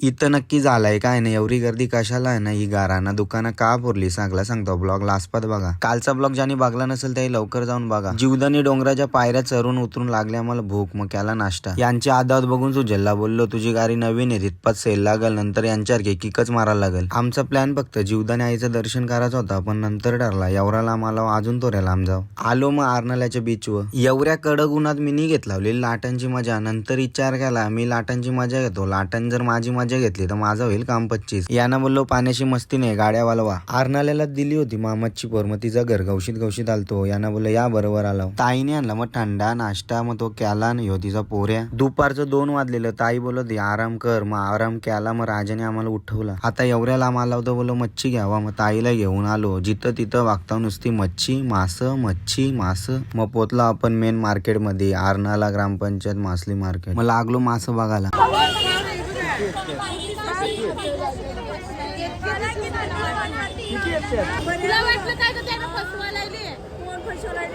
इथं नक्की झालाय काय नाही एवढी गर्दी कशाला आहे ना ही गाराना दुकानं का पुरली? सांगला सांगतो ब्लॉग लास्पात बघा. कालचा ब्लॉग ज्यांनी बघला नसेल त्याही लवकर जाऊन बघा. जीवदानी डोंगराच्या पायऱ्या चरून उतरून लागल्या मला भूक मग नाश्ता. यांची आदावत बघून सुजलला बोललो तुझी गाडी नवीन आहे तितपात सेल लागल नंतर यांच्यावर किकच मारायला लागल. आमचा प्लॅन फक्त जीवदानी आईचं दर्शन करायचं होता पण नंतर ठरला एवढा आम्हाला अजून तोऱ्या लांब जाऊ. आलो मग आरनाल्याच्या बीचवर एवढ्या कडक उन्हात मी नि घेत लावली लाटांची मजा. नंतर विचार केला मी लाटांची मजा घेतो. लाटांनी जर माझी मजा घेतली तर माझं होईल काम पच्चीस. यानं बोललो पाण्याची मस्ती नाही गाड्या वालवा. आरनाल्याला दिली होती मामाची पोर मग तिचा घर गवशीत गवशीत आलतो. यानं बोललो या बरोबर आलो. ताईने आणला मग थंडा नाश्ता मग तो केला नाही हो तिचा पोऱ्या. दुपारचं दोन वाजलेलं ताई बोलत आराम कर. मग आराम केला मग राजाने आम्हाला उठवला. आता एवढ्या लांब आला होता बोललो मच्छी घ्यावा. मग ताईला घेऊन आलो. जिथं तिथं वागता नुसती मच्छी मास मच्छी मास. मग पोचला आपण मेन मार्केटमध्ये आरनाला ग्रामपंचायत मासली मार्केट मग लागलो मास बघायला. तुला वाटलं काय का त्यानं फसवायला लागली?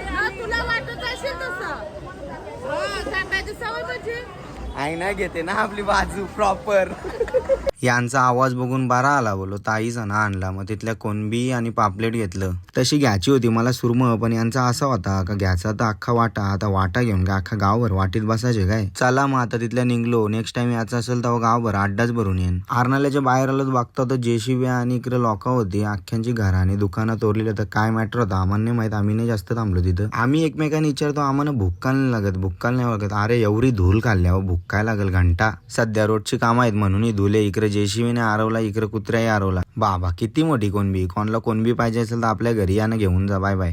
हा, तुला वाटत असेल तसं. हा, सांगायची सवय म्हणजे? आईना घेते ना आपली बाजू प्रॉपर यांचा आवाज बघून बारा आला बोलो ताईचा ना आणला. मग तिथल्या कोणबी आणि पापलेट घेतलं. तशी घ्यायची होती मला सुरम पण यांचा असा होता का घ्यायचा तर अख्खा वाटा आता वाटा घेऊन का अख्खा गावभर वाटीत बसायचे काय? चला मग आता तिथल्या निघलो नेक्स्ट टाइम याचा असेल तेव्हा गावभर अड्डाच भरून येईन. आरनाल्याच्या बाहेर आलोच बघता तर जेसीबी आणि इकडे लोक होती अख्ख्यांची घराने आणि दुकानं तोडलेली तर काय मॅटर होतं? आम्हाला नाही माहीत आम्ही नाही जास्त थांबलो तिथं. आम्ही एकमेकांनी विचारतो आम्हाला भुक्काल नाही लागत? भुक्काल नाही लागत? अरे एवढी धूल खाल्ल्यावर भूक काय लागेल घंटा? सध्या रोडची कामं आहेत म्हणून ही धुले इकडे जेसीबीने आरवला इकडे कुत्र्याही आरवला. बाबा किती मोठी कोणबी कोणला कोणबी पाहिजे असेल तर आपल्या घरी यानं घेऊन जा. Bye bye.